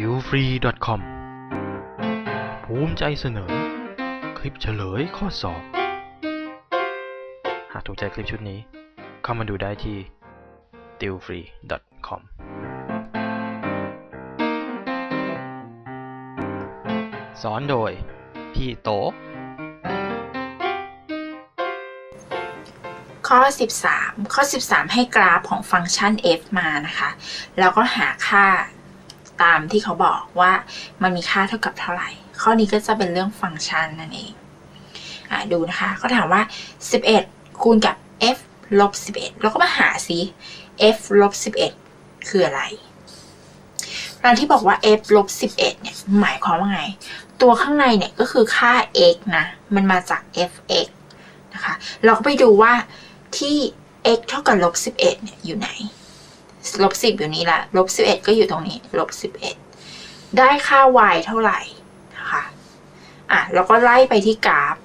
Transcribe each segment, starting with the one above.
ติวฟรี .com ภูมิใจเสนอ คลิปเฉลยข้อสอบ หากถูกใจคลิปชุดนี้ เข้ามาดูได้ที่ t i w f r e e com สอนโดย พี่โต ข้อ 13 ข้อ 13 ให้กราฟของฟังก์ชัน f มานะคะ แล้วก็หาค่า ตามที่เขาบอกว่ามันมีค่าเท่ากับเท่าไหร่ ข้อนี้ก็จะเป็นเรื่องฟังก์ชันนั่นเองอดูนะคะเขาถามว่า 11 คูณกับ f ลบ11แล้วก็มาหาซิ f ลบ11 คืออะไรตอนที่บอกว่า f ลบ11เนี่ยหมายความว่าไง ตัวข้างในเนี่ยก็คือค่า x นะ มันมาจาก fx นะคะ เราก็ไปดูว่าที่ x เท่ากับลบ11เนี่ยอยู่ไหน ลบ10อยู่นี้ละลบ11ก็อยู่ตรงนี้ลบ11ได้ค่า y เท่าไหร่นะคะอะแล้วก็ไล่ไปที่กราฟ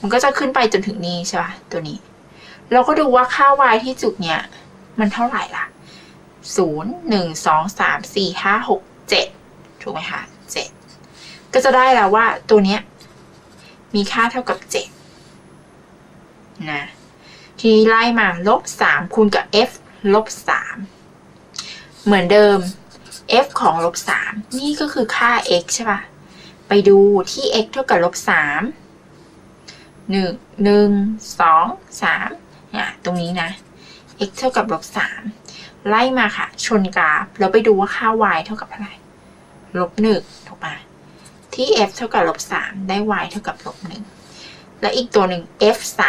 มันก็จะขึ้นไปจนถึงนี้ใช่ปะตัวนี้ เราก็ดูว่าค่า y ที่จุดเนี้ยมันเท่าไหร่ล่ะ0 1 2 3 4 5 6 7ถูกไหมคะ7ก็จะได้แล้วว่าตัวเนี้ยมีค่าเท่ากับ7นะทีนี้ไล่มาลบ3คูณกับ f ลบ3เหมือนเดิม f ของลบ3นี่ก็คือค่า x ใช่ปะไปดูที่ x เท่ากับลบ3 1 1 2 3เนี่ยตรงนี้นะ x เท่ากับลบ3ไล่มาค่ะ ชนกราฟแล้วไปดูว่าค่า y เท่ากับเท่าไหร่ลบ1ถูกปะที่ f เท่ากับลบ3ได้ y เท่ากับลบ1และอีกตัวหนึ่ง f 3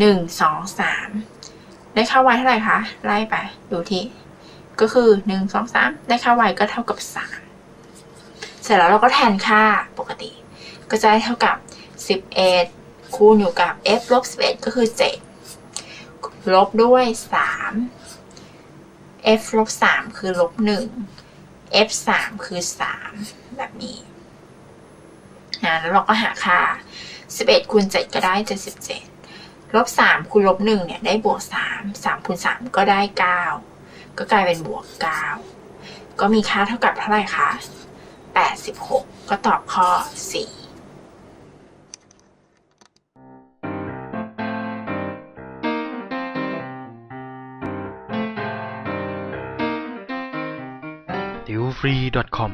1 2 3 ได้ค่า y เท่าไหร่คะ ไล่ไปดูที่ ก็คือ 1 2 3 ได้ค่า y ก็เท่ากับ 3 เสร็จแล้วเราก็แทนค่าปกติ ก็จะได้เท่ากับ 11 คูณอยู่กับ f ลบ11 ก็คือ 7 ลบด้วย 3 f ลบ3คือลบ1 f 3คือ 3 แบบนี้นะแล้วเราก็หาค่า 11คูณ7ก็ได้ 77 ลบ3คูณลบ1เนี่ยได้บวก3 3คูณ3ก็ได้9ก็กลายเป็นบวก9ก็มีค่าเท่ากับเท่าไหร่คะ86ก็ตอบข้อ4ติวฟรี .com